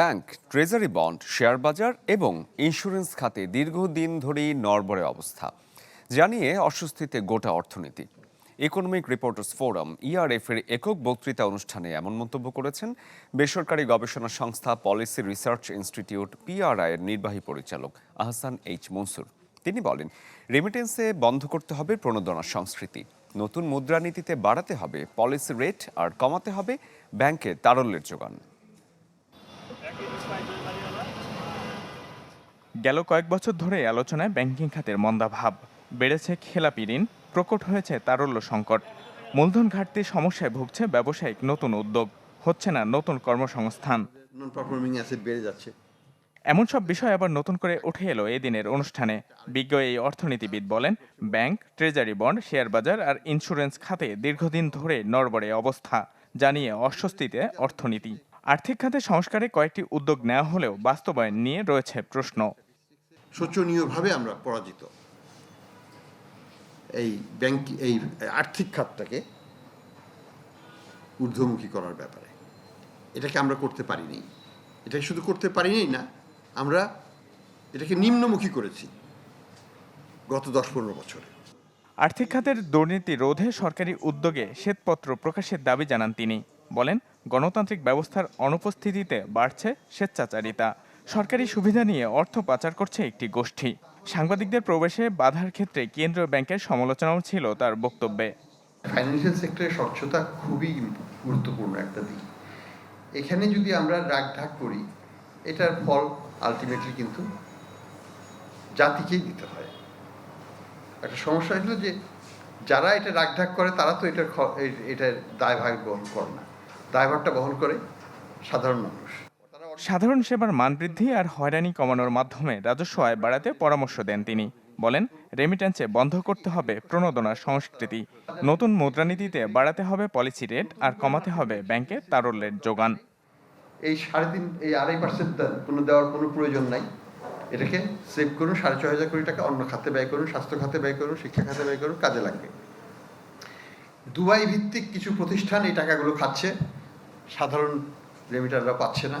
Bank, treasury bond, share বাজার এবং insurance খাতে দীর্ঘদিন ধরেই নরবরে অবস্থা, জানিয়ে অস্বস্তিতে গোটা অর্থনীতি। ইকোনমিক রিপোর্টার্স ফোরাম ইআরএফ এর একক বক্তৃতা অনুষ্ঠানে এমন মন্তব্য করেছেন। বেসরকারি গবেষণা সংস্থা পলিসি রিসার্চ ইনস্টিটিউট পিআরআই এর নির্বাহী পরিচালক আহসান এইচ মনসুর। তিনি বলেন রেমিটেন্সে বন্ধ করতে হবে প্রণোদনা সংস্কৃতি। নতুন মুদ্রানীতিতে বাড়াতে হবে পলিসি রেট আর কমাতে হবে, ব্যাংকে তারল্যের যোগান। গেল কয়েক বছর ধরে আলোচনায় ব্যাংকিং খাতের মন্দাভাব বেড়েছে খেলাপি ঋণ প্রকট হয়েছে তারল্য সংকট। মূলধন ঘাটতি সমস্যায় ভুগছে ব্যবসায়িক নতুন উদ্যোগ। হচ্ছে না নতুন কর্মসংস্থান। নন পারফর্মিং অ্যাসেট বেড়ে যাচ্ছে। এমন সব বিষয় আবার নতুন করে উঠে এলো এদিনের অনুষ্ঠানে। বিজ্ঞ এই অর্থনীতিবিদ বলেন ব্যাংক ট্রেজারি বন্ড শেয়ার বাজার আর ইন্স্যুরেন্স খাতে দীর্ঘদিন ধরে নড়বড়ে অবস্থা জানিয়ে অস্বস্তিতে অর্থনীতি। আর্থিক খাতে সংস্কারে কয়েকটি উদ্যোগ নেওয়া হলেও বাস্তবায়ন নিয়ে রয়েছে প্রশ্ন। শোচনীয়ভাবে আমরা পরাজিত। এই ব্যাংক এই আর্থিক খাতটাকে ঊর্ধ্বমুখী করার ব্যাপারে। এটাকে আমরা করতে পারিনি। এটাকে শুধু করতে পারিনি না, আমরা এটাকে নিম্নমুখী করেছি গত দশ পনেরো বছরে। আর্থিক খাতের দুর্নীতি রোধে সরকারি উদ্যোগে শ্বেতপত্র প্রকাশের দাবি জানান তিনি। বলেন, গণতান্ত্রিক ব্যবস্থার অনুপস্থিতিতে বাড়ছে স্বেচ্ছাচারিতা। সরকারি সুবিধা নিয়ে অর্থ পাচার করছে একটি গোষ্ঠী। সাংবাদিকদের প্রবেশে বাধার ক্ষেত্রে কেন্দ্রীয় ব্যাংকের সমালোচনাও ছিল তার বক্তব্যে। ফাইন্যান্সিয়াল সেক্টরে স্বচ্ছতা খুবই গুরুত্বপূর্ণ একটা দিক। এখানে যদি আমরা রাগ ঢাক করি, এটার ফল আলটিমেটলি কিন্তু জাতিকেই দিতে হয়। একটা সমস্যা হলো যে যারা এটা রাগ ঢাক করে, তারা তো এটার এটার দায়ভার বহন করে না। দায়ভারটা বহন করে সাধারণ মানুষ। সাধারণ সেবার মান বৃদ্ধি আর হয়রানি কমানোর মাধ্যমে রাজস্ব আয় বাড়াতে পরামর্শ দেন তিনি। বলেন রেমিট্যান্সে বন্ধ করতে হবে প্রণোদনার সংস্কৃতি। নতুন মুদ্রানীতিতে বাড়াতে হবে পলিসি রেট আর কমাতে হবে ব্যাংকে তারল্যের যোগান। এই সাড়ে তিন, এই আড়াই পার্সেন্ট কোনো দেওয়ার কোনো প্রয়োজন নাই। এটাকে সেভ করুন, সাড়ে ছয় হাজার কোটি টাকা অন্য খাতে ব্যয় করুন, স্বাস্থ্য খাতে ব্যয় করুন, শিক্ষা খাতে ব্যয় করুন, কাজে লাগবে। দুবাই ভিত্তিক কিছু প্রতিষ্ঠান এই টাকাগুলো খাচ্ছে। সাধারণ রেমিটাররা পাচ্ছে না।